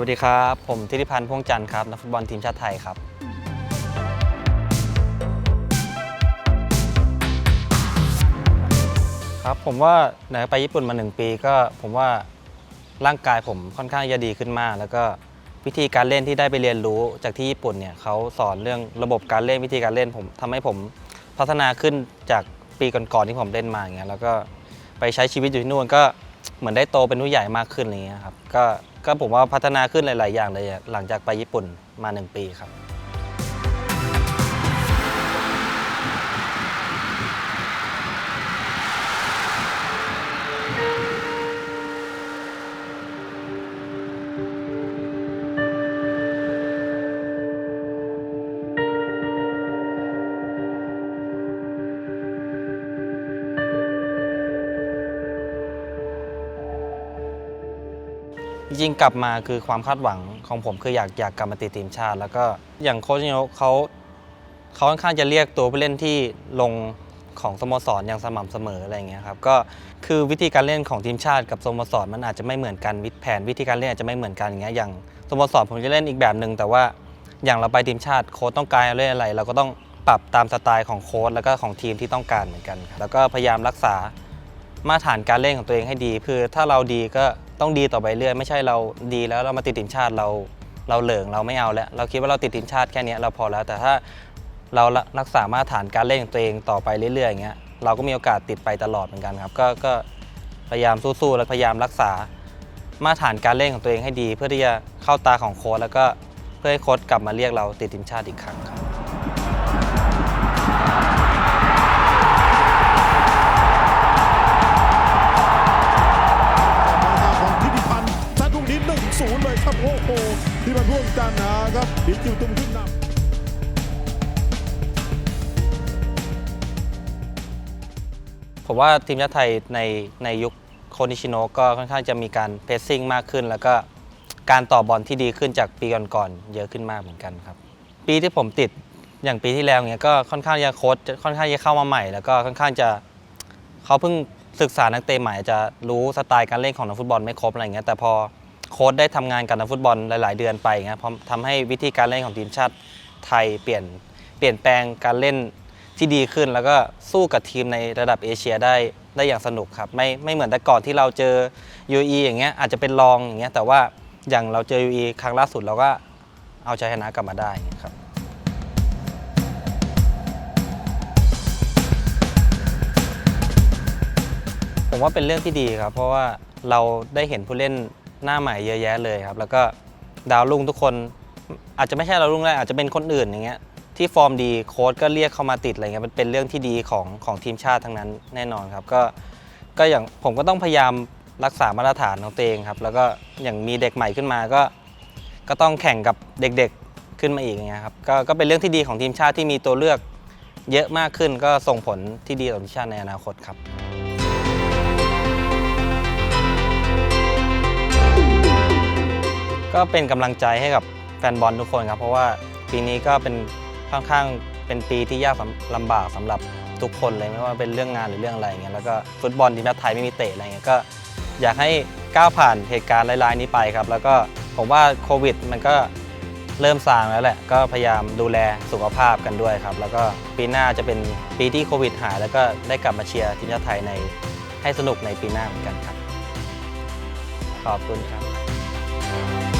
สวัสดีครับ ผมธิติพันธ์พ่วงจันทร์ครับนักฟุตบอลทีมชาติไทยครับ ครับผมว่าไหนไปญี่ปุ่นมาหนึ่งปีก็ผมว่าร่างกายผมค่อนข้างจะดีขึ้นมาก แล้วก็วิธีการเล่นที่ได้ไปเรียนรู้จากที่ญี่ปุ่นเนี่ยเขาสอนเรื่องระบบการเล่นวิธีการเล่นผมทำให้ผมพัฒนาขึ้นจากปีก่อนๆที่ผมเล่นมาอย่างเงี้ยแล้วก็ไปใช้ชีวิตอยู่ที่นู่นก็เหมือนได้โตเป็นผู้ใหญ่มากขึ้นอะไรเงี้ยครับก็ ก็ผมว่าพัฒนาขึ้นหลาย ๆ อย่างเลยหลังจากไปญี่ปุ่นมาหนึ่งปีครับ จริงๆกลับมาคือความคาดหวังของผมคืออยากอยากกลับมาติดทีมชาติ แล้วก็อย่างโค้ชนิโนเขาเขาค่อนข้างจะเรียกตัวผู้เล่นที่ลงของสโมสรอย่างสม่ำเสมออะไรอย่างเงี้ยครับก็คือวิธีการเล่นของทีมชาติกับสโมสรมันอาจจะไม่เหมือนกันวิธีแผนวิธีการเล่นอาจจะไม่เหมือนกันอย่างเงี้ยอย่างสโมสรผมจะเล่นอีกแบบหนึ่งแต่ว่าอย่างเราไปทีมชาติโค้ชต้องการเล่นอะไร เราก็ต้องปรับตามสไตล์ของโค้ชแล้วก็ของทีมที่ต้องการเหมือนกัน แล้วก็พยายามรักษามาตรฐานการเล่นของตัวเองให้ดีคือถ้าเราดีก็ ต้องดีต่อไปเรื่อยไม่ใช่เราดีแล้วเรามาติดทีมชาติเราเราเหลิงเราไม่เอาแล้ว เราคิดว่าเราติดทีมชาติแค่นี้เราพอแล้ว แต่ถ้าเรารักษามาตรฐานการเล่นของตัวเองต่อไปเรื่อยๆอย่างเงี้ยเราก็มีโอกาสติดไปตลอดเหมือนกันครับก็ก็พยายามสู้ๆและพยายามรักษามาตรฐานการเล่นของตัวเองให้ดี เพื่อที่จะเข้าตาของโค้ชแล้วก็เพื่อให้โค้ชกลับมาเรียกเราติดทีมชาติอีกครั้งครับ โอ้โหที่มันร่วมกันนะครับดีจิวตุ้มขึ้นนำผมว่าทีมชาติไทยในในยุคโคนิชิโนก็ค่อนข้างจะมีการเพสซิ่งมากขึ้น แล้วก็การต่อบอลที่ดีขึ้นจากปีก่อนๆเยอะขึ้นมากเหมือนกันครับ ปีที่ผมติดอย่างปีที่แล้วเนี้ยก็ค่อนข้างจะโค้ชค่อนข้างจะเข้ามาใหม่ แล้วก็ค่อนข้างจะเขาเพิ่งศึกษานักเตะใหม่จะรู้สไตล์การเล่นของนักฟุตบอลไม่ครบอะไรเงี้ยแต่พอ โค้ชได้ทำงานกับนักฟุตบอลหลาย ๆ เดือนไปเงี้ยพอทำให้วิธีการเล่นของทีมชาติไทยเปลี่ยนเปลี่ยนแปลงการเล่นที่ดีขึ้น แล้วก็สู้กับทีมในระดับเอเชียได้ได้อย่างสนุกครับไม่ไม่เหมือนแต่ก่อนที่เราเจอ UE อย่างเงี้ยอาจจะเป็นรองอย่างเงี้ยแต่ว่าอย่างเราเจอ UE ครั้งล่าสุดเราก็เอาชัยชนะกลับมาได้ครับผมว่าเป็นเรื่องที่ดีครับ เพราะว่าเราได้เห็นผู้เล่น หน้าใหม่เยอะแยะเลยครับ แล้วก็ดาวรุ่งทุกคนอาจจะไม่ใช่ดาวรุ่งแรกอาจจะเป็นคนอื่นอย่างเงี้ยที่ฟอร์มดีโค้ชก็เรียกเข้ามาติดอะไรเงี้ยมันเป็นเรื่องที่ดีของของทีมชาติทั้งนั้นแน่นอนครับ ก็ก็อย่างผมก็ต้องพยายามรักษามาตรฐานของตัวเองครับ แล้วก็อย่างมีเด็กใหม่ขึ้นมาก็ ก็ต้องแข่งกับเด็กๆขึ้นมาอีกอย่างเงี้ยครับก็ก็เป็นเรื่องที่ดีของทีมชาติที่มีตัวเลือกเยอะมากขึ้นก็ส่งผลที่ดีต่อทีมชาติในอนาคตครับ ก็เป็นกำลังใจให้กับแฟนบอลทุกคนครับ เพราะว่าปีนี้ก็เป็นค่อนข้างเป็นปีที่ยากสำลำบากสำหรับทุกคนเลยไม่ว่าเป็นเรื่องงานหรือเรื่องอะไรอย่างเงี้ยแล้วก็ฟุตบอลทีมชาติไทยไม่มีเตะอะไรเงี้ยก็อยากให้ก้าวผ่านเหตุการณ์ร้ายๆนี้ไปครับ แล้วก็ผมว่าโควิด มันก็เริ่มซางแล้วแหละ ก็พยายามดูแลสุขภาพกันด้วยครับ แล้วก็ปีหน้าจะเป็นปีที่โควิดหาย แล้วก็ได้กลับมาเชียร์ทีมชาติไทยในให้สนุกในปีหน้าเหมือนกันครับ ขอบคุณครับ